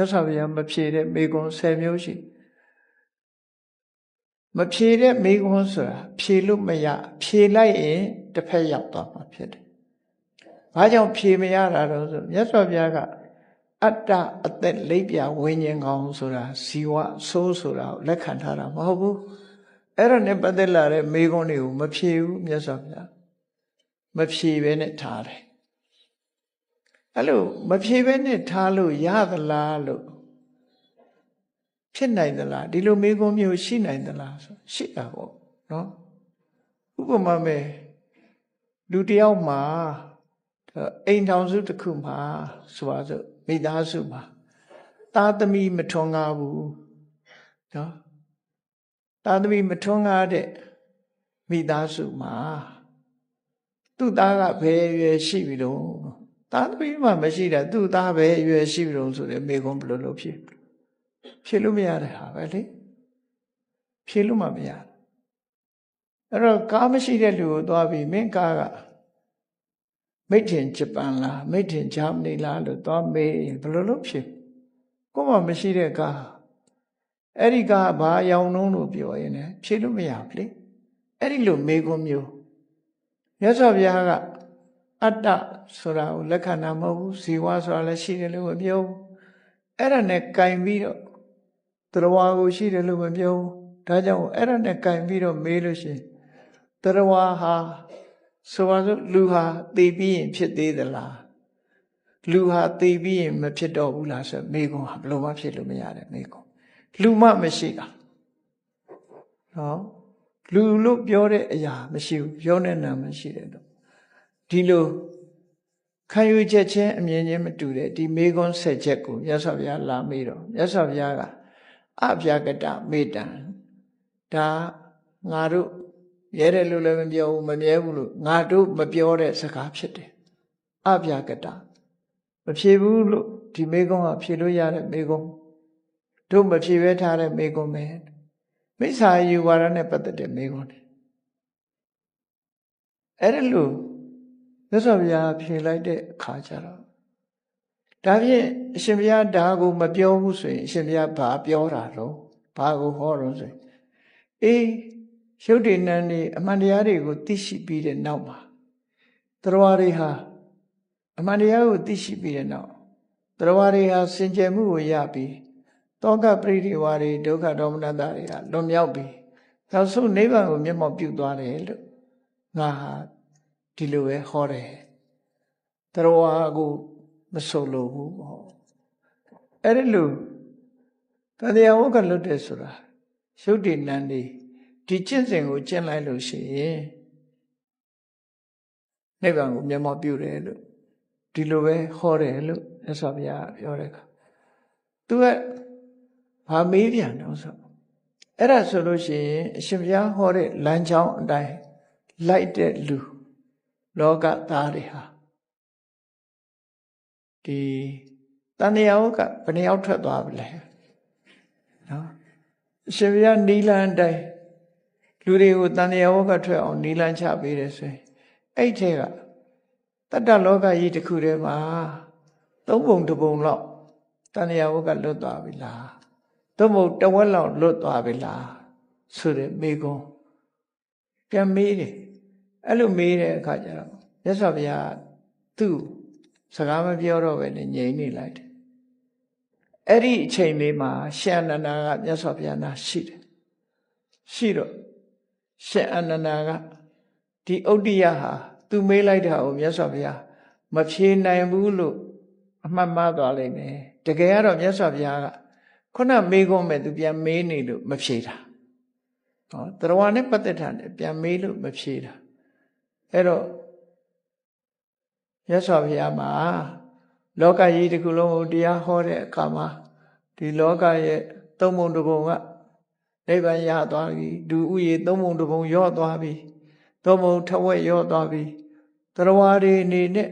မြတ်စွာဘုရားမဖြေတဲ့မေကွန်း10မျိုးရှိမဖြေတဲ့မေကွန်းဆိုတာဖြေလို့မရဖြေလိုက်ရင်တစ်ဖက်ရောက်သွားမှာဖြစ်တယ်။ဘာကြောင့်ဖြေမရတာတော့ဆိုမြတ်စွာဘုရားကအတ္တအသက်လိပ်ပြဝိညာဉ်ကောင်ဆိုတာဇီဝဆိုးဆိုတာကိုလက်ခံထားတာမဟုတ်ဘူး။အဲ့ဒါနဲ့ပတ်သက်လာတဲ့မေကွန်းတွေကိုမဖြေဘူးမြတ်စွာဘုရားမဖြေဘဲနဲ့ထားတယ် အဲ့လိုမဖြေဘဲနဲ့ထားလို့ရသလားလို့ဖြစ်နိုင်သလားဒီလိုမေးခွန်းမျိုးရှိနိုင်သလားဆိုရှိတာပေါ့နော်ဥပမာမဲ့လူတယောက်မှာအိမ်ထောင်စုတစ်ခုမှာဆိုပါစို့မိသားစုမှာသားသမီးမထွန်းကားဘူးနော်သားသမီးမထွန်းကားတဲ့မိသားစုမှာသူ့သားကဘယ်ရွယ်ရှိပြီတော့ သားသမီးမှမရှိတာသူ့သားပဲရွယ်ရှိပြီတော့ဆိုတဲ့မိကုံးဘယ်လိုလုပ်ဖြစ်ဖြစ်လို့မရတဲ့ဟာပဲလေဖြစ်လို့မှမရအဲ့တော့ကားမရှိတဲ့လူကိုသွားပြီးမင်းကားကမိတ်ထင်ဂျပန်လားမိတ်ထင်ဂျာမနီလားလို့သွားမေးဘယ်လိုလုပ်ဖြစ်ကိုမှမရှိတဲ့ကားအဲ့ဒီကားဘာရောင်နှုံးလို့ပြောရင်လည်းဖြေလို့မရဘူးလေအဲ့ဒီလိုမေးခွန်းမျိုးမြတ်စွာဘုရားက အတ္တဆိုတာကိုလက်ခံတာမဟုတ်ဘူးဇီဝဆိုတာလည်းရှိတယ်လို့မပြောဘူးအဲ့ဒါနဲ့ကင်ပြီးတော့တရားကိုရှိတယ်လို့မပြောဘူးဒါကြောင့်အဲ့ဒါနဲ့ကင်ပြီးတော့မေးလို့ရှိရင်တရားဟာဆိုပါစို့လူဟာသိပြီးရင်ဖြစ်သေးသလားလူဟာသိပြီးရင်မဖြစ်တော့ဘူးလားဆိုမေးခွန်းဟာဘယ်လိုမှဖြစ်လို့မရတဲ့မေးခွန်းလူမှမရှိတာနော်လူလို့ပြောတဲ့အရာမရှိဘူးပြောတဲ့နာမရှိတဲ့တော့ ဒီလိုခံယူချက်ချင်းအမြင်ချင်းမတူတဲ့ဒီမေခွန်းဆက်ချက်ကိုမြတ်စွာဘုရားလာမေးတော့မြတ်စွာဘုရားကအပြကတမေတ္တံဒါငါတို့ရဲတယ်လို့လည်းမပြောဘူးမမြဲဘူးလို့ငါတို့မပြောတဲ့စကားဖြစ်တယ်အပြကတမဖြေဘူးလို့ဒီမေကုံးကဖြေလို့ရတဲ့မေကုံးတို့မဖြေပဲထားတဲ့မေကုံးပဲမိစ္ဆာယူဝါဒနဲ့ပတ်သက်တဲ့မေကုံးတယ်အဲ့ဒါလို့ မြတ်စွာဘုရားဖြေလိုက်တဲ့အခါကျတော့ဒါဖြင့်အရှင်ဘုရားဒါကိုမပြောဘူးဆိုရင်အရှင်ဘုရားဘာပြောတာတော့ဘာကိုဟောတော့ဆိုရင်အေးရုပ်တည်နန်းနေအမှန်တရားတွေကိုသိရှိပြီးတဲ့နောက်မှာတရားတွေဟာအမှန်တရားကိုသိရှိပြီးတဲ့နောက်တရားတွေဟာစင်ကြယ်မှုကိုရပြီးတောကပရိဒီဝါတွေဒုက္ခဒေါမနတာတွေကလွန်မြောက်ပြီးနောက်ဆုံးနိဗ္ဗာန်ကိုမျက်မှောက်ပြုသွားတယ်လို့ငါဟာ ဒီလိုပဲဟောတယ်တရားကိုမဆိုလို့ဘူးပေါ့အဲ့ဒီလိုတရားဝကလွတ်တယ်ဆိုတာရုပ်တည်နန်းနေဒီကျင့်စဉ်ကိုကျင့်လိုက်လို့ရှိရင်နိဗ္ဗာန်ကိုမျက်မှောက်ပြုတယ်လို့ဒီလိုပဲဟောတယ်လို့မြတ်စွာဘုရားပြောတဲ့အခါသူကဘာမေးပြန်တော့ဆိုအဲ့ဒါဆိုလို့ရှိရင်အရှင်ဘုရားဟောတဲ့လမ်းကြောင်းအတိုင်းလိုက်တဲ့လူ လောကသားတွေဟာဒီတန်တရားကဘယ်နှယောက်ထွက်သွားပြီလဲနော်အရှင်ဘုရားနီလန်တိုင်းလူတွေကိုတန်တရားဝကထွက်အောင်နီလန်ချပေးတယ်ဆိုရင်အဲ့ထဲကတတ္တလောကကြီးတစ်ခုထဲမှာသုံးပုံတစ်ပုံလောက်တန်တရားဝကလွတ်သွားပြီလားသို့မဟုတ်တဝက်လောက်လွတ်သွားပြီလားဆိုတဲ့မိကုံးပြန်မေးတယ် အဲ့လိုမေးတဲ့အခါကျတော့မြတ်စွာဘုရားသူ့စကားမပြောတော့ပဲနဲ့ငြိမ်နေလိုက်တယ်အဲ့ဒီအချိန်လေးမှာရှန္ဒနာကမြတ်စွာဘုရားနာရှိတယ်ရှိတော့ရှင်အနန္ဒာကဒီဥဒ္ဒယဟာသူမေးလိုက်တာကိုမြတ်စွာဘုရားမဖြေနိုင်ဘူးလို့အမှတ်မှားသွားလိမ့်မယ်တကယ်ကတော့မြတ်စွာဘုရားကခုနမေးခွန်းမဲ့သူပြန်မေးနေလို့မဖြေတာဟောတရားနဲ့ပတ်သက်တာနဲ့ပြန်မေးလို့မဖြေတာ အဲ့တော့ရသော်ဘုရားမှာလောကကြီးတစ်ခုလုံးကိုတရားဟောတဲ့အခါမှာဒီလောကရဲ့သုံးပုံတစ်ပုံကနိဗ္ဗာန်ရသွားပြီဒုဥယေသုံးပုံတစ်ပုံရော့သွားပြီသုံးပုံထဝက်ရော့သွားပြီတရားတွေအနေနဲ့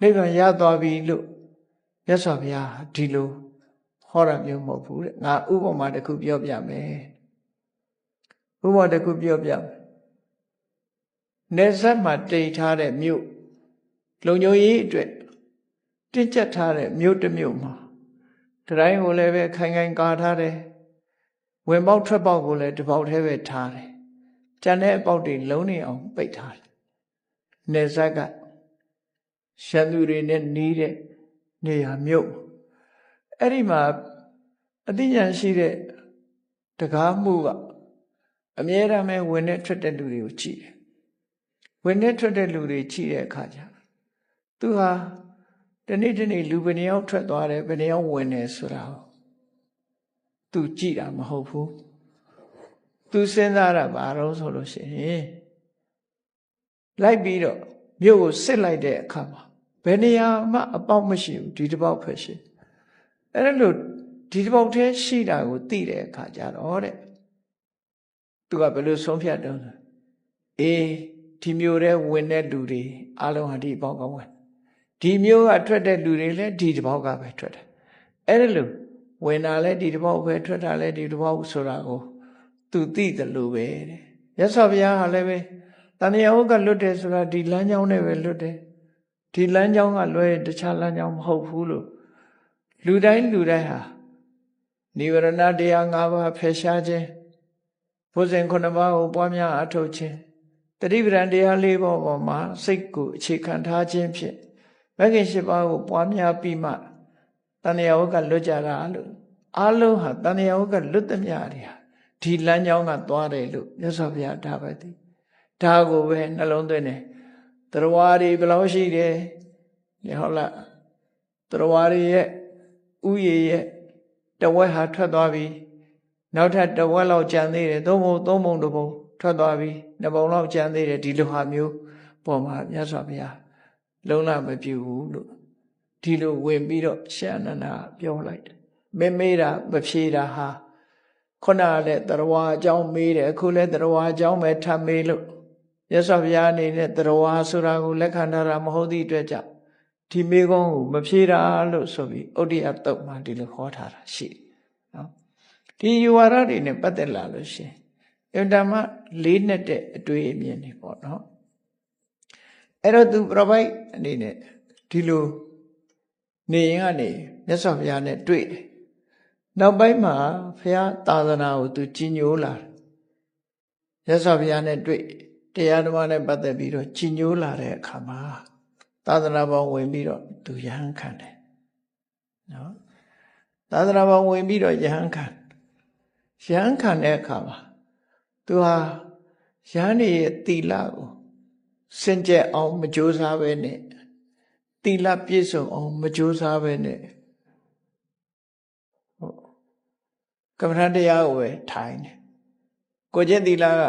နိဗ္ဗာန်ရသွားပြီလို့မြတ်စွာဘုရားဒီလိုဟောတာမျိုးမဟုတ်ဘူးတဲ့ငါဥပမာတစ်ခုပြောပြမယ်ဥပမာတစ်ခုပြောပြမယ် နေဆက်မှာတိတ်ထားတဲ့မြို့လုံခြုံရေးအတွက်တင်းကျပ်ထားတဲ့မြို့တစ်မြို့မှာတတိုင်းကိုလည်းပဲခိုင်ခိုင်ကာထားတယ်ဝင်ပေါက်ထွက်ပေါက်ကိုလည်းတစ်ပေါက်တည်းပဲထားတယ်ကျန်တဲ့အပေါက်တွေလုံးနေအောင်ပိတ်ထားတယ်နေဇက်ကရှန်သူတွေနဲ့နီးတဲ့နေရာမြို့အဲ့ဒီမှာအသိဉာဏ်ရှိတဲ့တကားမှုကအမြဲတမ်းပဲဝင်နဲ့ထွက်တဲ့လူတွေကိုကြည့်တယ် ဝင်နဲ့ထွက်တဲ့လူတွေကြည့်တဲ့အခါကျသူဟာတနေ့တနေ့လူဘယ်နှယောက်ထွက်သွားတယ်ဘယ်နှယောက်ဝင်တယ်ဆိုတာသူကြည့်တာမဟုတ်ဘူးသူစဉ်းစားတာဘာလို့ဆိုလို့ရှိရင်လိုက်ပြီးတော့မြို့ကိုစစ်လိုက်တဲ့အခါမှာဘယ်နေရာမှအပေါက်မရှိဘူးဒီတစ်ပေါက်ပဲရှိအဲ့ဒါလို့ဒီတစ်ပေါက်တည်းရှိတာကိုသိတဲ့အခါကျတော့တဲ့သူကဘယ်လိုဆုံးဖြတ်တော့အေး ဒီမျိုးတဲ့ဝင်တဲ့လူတွေအလုံးဟာဒီပေါက်ကဝင်ဒီမျိုးကထွက်တဲ့လူတွေလည်းဒီတစ်ပေါက်ကပဲထွက်တယ်အဲ့ဒါလို့ဝင်တာလည်းဒီတစ်ပေါက်ပဲထွက်တာလည်းဒီတစ်ပေါက်ဆိုတာကိုသူသိတယ်လို့ပဲတဲ့ရသော်ဘုရားဟာလည်းပဲတဏှာဥကလွတ်တယ်ဆိုတာဒီလမ်းကြောင်းနဲ့ပဲလွတ်တယ်ဒီလမ်းကြောင်းကလွဲတခြားလမ်းကြောင်းမဟုတ်ဘူးလို့လူတိုင်းလူတိုင်းဟာနိဝရဏတရား၅ပါးဖယ်ရှားခြင်းဘုဇင်ခုနှစ်ပါးကိုပွားများအထုတ်ခြင်း တတိပဒံတရား၄ပါးပေါ်မှာစိတ်ကိုအခြေခံထားခြင်းဖြင့်မဂ္ဂင်၈ပါးကိုပွားများပြီးမှတဏှာဝကလွတ်ကြတာလို့အလုံးဟာတဏှာဝကလွတ်သမျှတွေဟာဒီလမ်းကြောင်းကသွားတယ်လို့မြတ်စွာဘုရားဒါပဲသိဒါကိုပဲနှလုံးသွင်းတယ်တရားတွေဘယ်လောက်ရှိတယ်ဟုတ်လားတရားတွေရဲ့ဥယျာရဲ့တဝက်ဟာထွက်သွားပြီနောက်ထပ်တဝက်လောက်ကျန်သေးတယ်သုံးပုံသုံးပုံတစ်ပုံ ထွက်သွားပြီနှစ်ပုံလောက်ကျန်သေးတယ်ဒီလိုဟာမျိုးပေါ်မှာမြတ်စွာဘုရားလုံးလမပြူဘူးလို့ဒီလိုဝင်ပြီးတော့ရှန္ဒနာပြောလိုက်တယ်မမေးတာမဖြေတာဟာခုနကလည်းတရဝါအကြောင်းမေးတယ်အခုလည်းတရဝါအကြောင်းပဲထပ်မေးလို့မြတ်စွာဘုရားအနေနဲ့တရဝါဆိုတာကိုလက်ခံထားတာမဟုတ်သည့်အတွက်ကြောင့်ဒီမေကုန်းကိုမဖြေတာလို့ဆိုပြီးဥဒိယတုတ်မှဒီလိုခေါ်ထားတာရှိနော်ဒီယူဝါဒတွေနဲ့ပတ်သက်လာလို့ရှင် အင်တာမလေးနဲ့တဲ့အတွေ့အမြင်တွေပေါ့နော်အဲ့တော့သူ provide အနေနဲ့ဒီလိုနေရင်ကနေမြတ်စွာဘုရားနဲ့တွေ့တယ်နောက်ပိုင်းမှာဘုရားသာသနာကိုသူကြီးညိုလာတယ်မြတ်စွာဘုရားနဲ့တွေ့တရားဓမ္မနဲ့ပတ်သက်ပြီးတော့ကြီးညိုလာတဲ့အခါမှာသာသနာပေါင်းဝင်ပြီးတော့သူယဟန်ခံတယ်နော်သာသနာပေါင်းဝင်ပြီးတော့ယဟန်ခံယဟန်ခံတဲ့အခါမှာ သူဟာယဟန်ရဲ့တီလာကိုစင်ကြယ်အောင် မကြိုးစားပဲနဲ့တီလာပြည့်စုံအောင် မကြိုးစားပဲနဲ့ဟုတ်ကမ္မထတရားကိုပဲထိုင်တယ်ကိုကျင့်တီလာက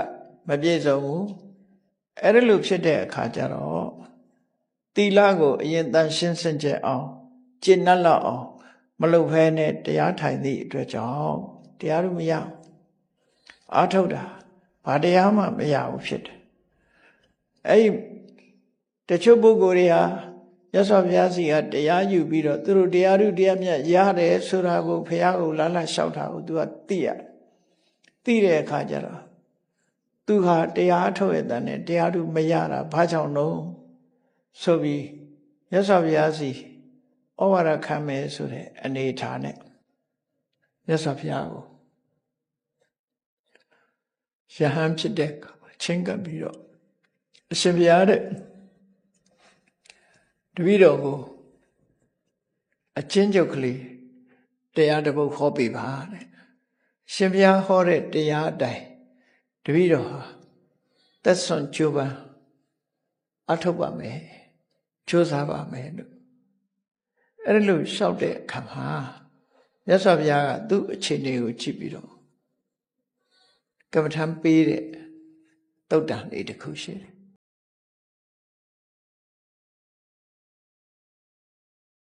မပြည့်စုံဘူးအဲ့ဒါလို့ဖြစ်တဲ့အခါကျတော့တီလာကိုအရင်တန်ရှင်းစင်ကြယ်အောင်ကျင့်နှက်လောက်အောင်မလုပ်ဖဲနဲ့တရားထိုင်သည့်အတွက်ကြောင့်တရားလို့မရအားထုတ်တာ ဘာတရားမှမရဘူးဖြစ်တယ်အဲ့ဒီတချို့ပုဂ္ဂိုလ်တွေဟာရသော်ဘုရားစီကတရားယူပြီးတော့သူတို့တရားဥတရားမြတ်ရတယ်ဆိုတာကိုဘုရားကိုလာလာလျှောက်တာကို तू ကသိရသိတဲ့အခါကျတော့သူဟာတရားထုတ်ရတဲ့နဲ့တရားဥမရတာဘာကြောင့်လို့ဆိုပြီးရသော်ဘုရားစီဩဝါဒခံမယ်ဆိုတဲ့အနေထားနဲ့ရသော်ဘုရားကို ယဟန်ဖြစ်တဲ့ချင်းကပ်ပြီးတော့အရှင်ဘုရားတဲ့တပည့်တော်ကိုအချင်းချုပ်ကလေးတရားတစ်ပုဒ်ဟောပြပါတဲ့ရှင်ဘုရားဟောတဲ့တရားအတိုင်းတပည့်တော်ဟာသက်ဆွန်ကြိုးပမ်းအထုတ်ပါမယ်ကြိုးစားပါမယ်လို့အဲ့ဒါလို့လျှောက်တဲ့အခါမှာမြတ်စွာဘုရားကသူ့အခြေအနေကိုကြည့်ပြီးတော့ ကမ္မထံပေးတဲ့တုတ်တန်လေးတစ်ခုရှိတယ်